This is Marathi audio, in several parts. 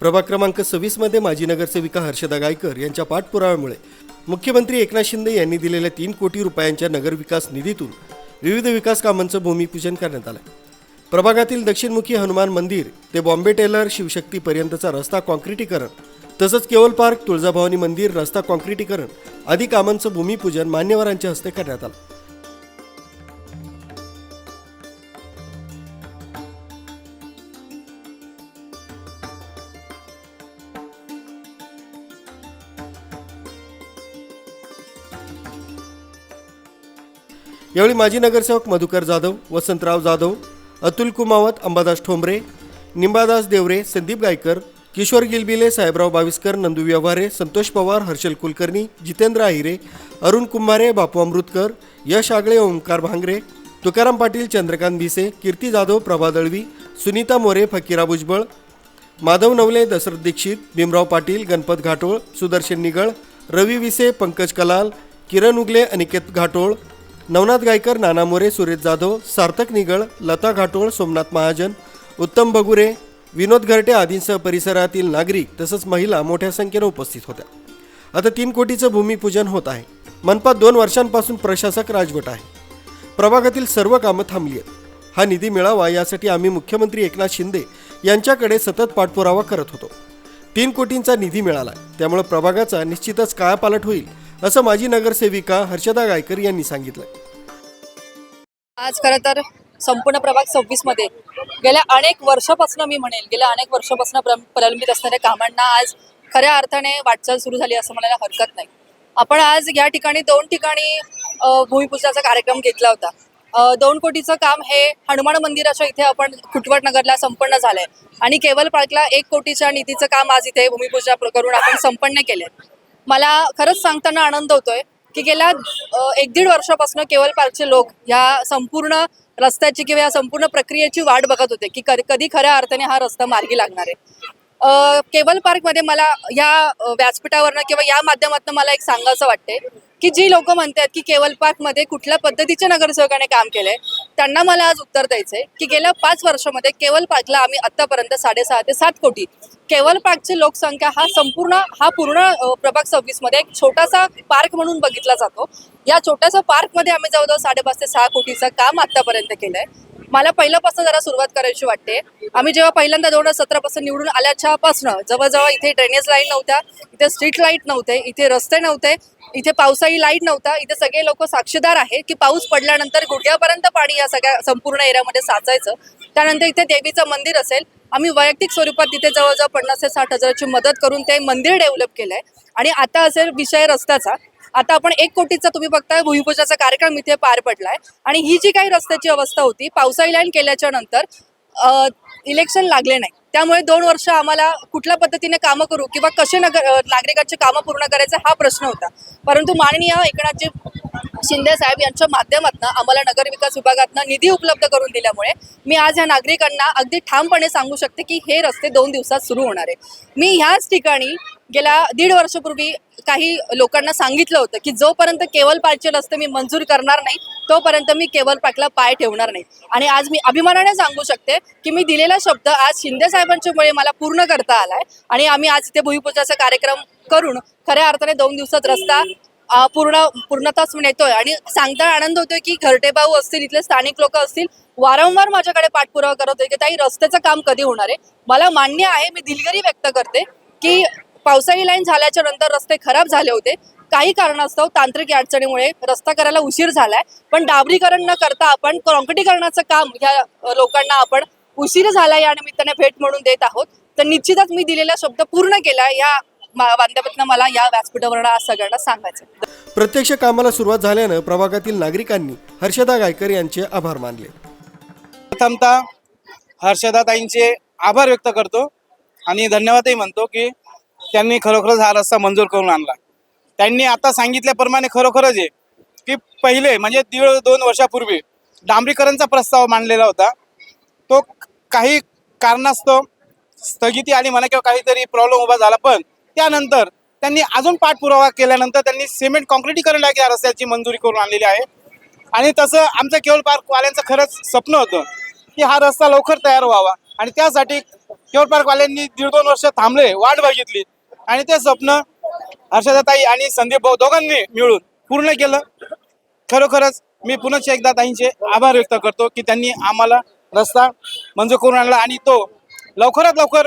प्रभाग क्रमांक सव्वीसमध्ये माजी नगरसेविका हर्षदा गायकर यांच्या पाठपुराव्यामुळे मुख्यमंत्री एकनाथ शिंदे यांनी दिलेल्या तीन कोटी रुपयांच्या नगरविकास निधीतून विविध विकास कामांचं भूमिपूजन करण्यात आलं. प्रभागातील दक्षिणमुखी हनुमान मंदिर ते बॉम्बे टेलर शिवशक्तीपर्यंतचा रस्ता कॉन्क्रिटीकरण तसंच केवल पार्क तुळजाभवानी मंदिर रस्ता कॉन्क्रिटीकरण आदी कामांचं भूमिपूजन मान्यवरांच्या हस्ते करण्यात आलं. यावेळी माजी नगरसेवक मधुकर जाधव वसंतराव जाधव अतुल कुमावत अंबादास ठोंबरे निंबादास देवरे संदीप गायकर किशोर गिलबिले साहेबराव बाविस्कर नंदू व्यवहारे संतोष पवार हर्षल कुलकर्णी जितेंद्र आहिरे अरुण कुंभारे बापू अमृतकर यश आगळे ओंकार भांगरे तुकाराम पाटील चंद्रकांत भिसे कीर्ती जाधव प्रभा दळवी सुनीता मोरे फकीरा भुजबळ माधव नवले दशरथ दीक्षित भीमराव पाटील गणपत घाटोळ सुदर्शन निगळ रवी विसे पंकज कलाल किरण उगले अनिकेत घाटोळ नवनाथ गायकर नाना मोरे सुरेश जाधव सार्थक निगळ लता घाटोळ सोमनाथ महाजन उत्तम बगुरे विनोद घरटे आदींसह परिसरातील नागरिक तसंच महिला मोठ्या संख्येनं उपस्थित होत्या. आता तीन कोटीचं भूमिपूजन होत आहे. मनपात दोन वर्षांपासून प्रशासक राजवट आहे. प्रभागातील सर्व कामं थांबली आहेत. हा निधी मिळावा यासाठी आम्ही मुख्यमंत्री एकनाथ शिंदे यांच्याकडे सतत पाठपुरावा करत होतो. तीन कोटींचा निधी मिळाला. त्यामुळे प्रभागाचा निश्चितच कायापालट होईल असं माजी नगरसेविका हर्षदा गायकर यांनी सांगितलं. आज खरं तर संपूर्ण प्रभाग सव्वीसमध्ये गेल्या अनेक वर्षापासून मी म्हणेल गेल्या अनेक वर्षापासून प्रलंबित असणाऱ्या कामांना आज खऱ्या अर्थाने वाटचाल सुरू झाली असं म्हणायला हरकत नाही. आपण आज या ठिकाणी दोन ठिकाणी भूमिपूजनाचा कार्यक्रम घेतला होता. दोन कोटीचं काम हे हनुमान मंदिराच्या इथे आपण खुटवट नगरला संपन्न झालंय. आणि केवल पार्कला एक कोटीच्या निधीचं काम आज इथे भूमिपूजा करून आपण संपन्न केलंय. मला खरंच सांगताना आनंद होतोय की गेल्या एक दीड वर्षापासून केवळ पार्कचे लोक या संपूर्ण रस्त्याची किंवा या संपूर्ण प्रक्रियेची वाट बघत होते की कधी खऱ्या अर्थाने हा रस्ता मार्गी लागणार आहे. केवल केबल पार्कमध्ये मला या व्यासपीठावरनं किंवा या माध्यमातून मला एक सांगायचं वाटते की जी लोक म्हणतात की केवल पार्कमध्ये कुठल्या पद्धतीच्या नगरसेवकाने काम केलंय त्यांना मला आज उत्तर द्यायचंय की गेल्या पाच वर्षामध्ये केवल पार्कला आम्ही आतापर्यंत साडेसहा ते सात कोटी केवल पार्कची लोकसंख्या हा संपूर्ण हा पूर्ण प्रभाग सव्वीसमध्ये एक छोटासा पार्क म्हणून बघितला जातो. या छोट्याशा पार्कमध्ये आम्ही जवळजवळ साडेपाच ते सहा कोटीचं काम आतापर्यंत केलंय. मला पहिल्यापासून जरा सुरुवात करायची वाटते. आम्ही जेव्हा पहिल्यांदा दोन हजार सतरापासून निवडून आल्याच्यापासून जवळजवळ इथे ड्रेनेज लाईन नव्हत्या इथे स्ट्रीट लाइट नव्हते इथे रस्ते नव्हते इथे पावसाळी लाइट नव्हता. इथे सगळे लोक साक्षीदार आहेत की पाऊस पडल्यानंतर गुडघ्यापर्यंत पाणी या सगळ्या संपूर्ण एरियामध्ये साचायचं. त्यानंतर इथे देवीचं मंदिर असेल. आम्ही वैयक्तिक स्वरूपात तिथे जवळजवळ पन्नास ते साठ हजाराची मदत करून ते मंदिर डेव्हलप केलंय. आणि आता असेल विषय रस्त्याचा. आता आपण एक कोटीचा तुम्ही बघताय भूमिपूजाचा कार्यक्रम इथे पार पडलाय. आणि ही जी काही रस्त्याची अवस्था होती पावसाळी लाईन केल्याच्यानंतर इलेक्शन लागले नाही. त्यामुळे दोन वर्ष आम्हाला कुठल्या पद्धतीने कामं करू किंवा कसे नगर अ, नागरिकांची कामं पूर्ण करायचे हा प्रश्न होता. परंतु माननीय एकनाथजी शिंदे साहेब यांच्या माध्यमातून आम्हाला नगर विकास विभागातनं निधी उपलब्ध करून दिल्यामुळे मी आज ह्या नागरिकांना अगदी ठामपणे सांगू शकते की हे रस्ते दोन दिवसात सुरू होणार आहे मी ह्याच ठिकाणी गेल्या दीड वर्षापूर्वी काही लोकांना सांगितलं होतं की जोपर्यंत केवल पार्कचे असतं मी मंजूर करणार नाही तोपर्यंत मी केवल पार्कला पाय ठेवणार नाही. आणि आज मी अभिमानाने सांगू शकते की मी दिलेला शब्द आज शिंदे साहेबांच्यामुळे मला पूर्ण करता आलाय. आणि आम्ही आज इथे भूमिपूजाचा कार्यक्रम करून खऱ्या अर्थाने दोन दिवसात रस्ता पूर्ण पूर्णताच नेतोय आणि सांगता आनंद होतोय की घरटे भाऊ असतील इथले स्थानिक लोक असतील वारंवार माझ्याकडे पाठपुरावा करत होते की ताई रस्त्याचं काम कधी होणार आहे? मला मान्य आहे मी दिलगिरी व्यक्त करते की पावसाळी लाईन झाल्याच्यानंतर रस्ते खराब झाले होते. काही कारणास्तव तांत्रिक अडचणीमुळे रस्ता करायला उशीर झालाय. पण डांबरीकरण न करता आपण कॉन्क्रिटीकरणाचं काम ह्या अ, लोकांना आपण उशीर झाला या निमित्ताने भेट म्हणून देत आहोत. तर निश्चितच मी दिलेला शब्द पूर्ण केला या माध्यमातून मला या व्यासपीठावरून आज सगळ्यांना सांगायचं. प्रत्यक्ष कामाला सुरुवात झाल्यानं प्रभागातील नागरिकांनी हर्षदा गायकर यांचे आभार मानले. प्रथमतः हर्षदाताईंचे आभार व्यक्त करतो आणि धन्यवादही म्हणतो की त्यांनी खरोखरच हा रस्ता मंजूर करून आणला. त्यांनी आता सांगितल्याप्रमाणे खरोखरच आहे की पहिले म्हणजे दीड दोन वर्षापूर्वी डांबरीकरणचा प्रस्ताव मांडलेला होता. तो काही कारणास्तव स्थगिती आली म्हणा किंवा काहीतरी प्रॉब्लेम उभा झाला पण त्यानंतर त्यांनी अजून पाठपुरावा केल्यानंतर त्यांनी सिमेंट कॉन्क्रिटीकरण या रस्त्याची मंजुरी करून आणलेली आहे. आणि तसं आमचं केवळ पार्कवाल्यांचं खरंच स्वप्न होतं की हा रस्ता लवकर तयार व्हावा. आणि त्यासाठी केवळ पार्कवाल्यांनी दीड दोन वर्ष थांबले वाट बघितली. आणि ते स्वप्न हर्षदाताई आणि संदीप भाऊ दोघांनी मिळून पूर्ण केलं. खरोखरच मी पुन्हा एकदा ताईंचे आभार व्यक्त करतो की त्यांनी आम्हाला रस्ता मंजूर करून आणला आणि तो लवकरात लवकर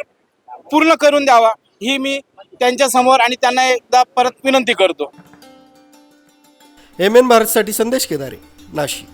पूर्ण करून द्यावा ही मी त्यांच्यासमोर आणि त्यांना एकदा परत विनंती करतो. एम एन भारतसाठी संदेश केदारे नाशिक.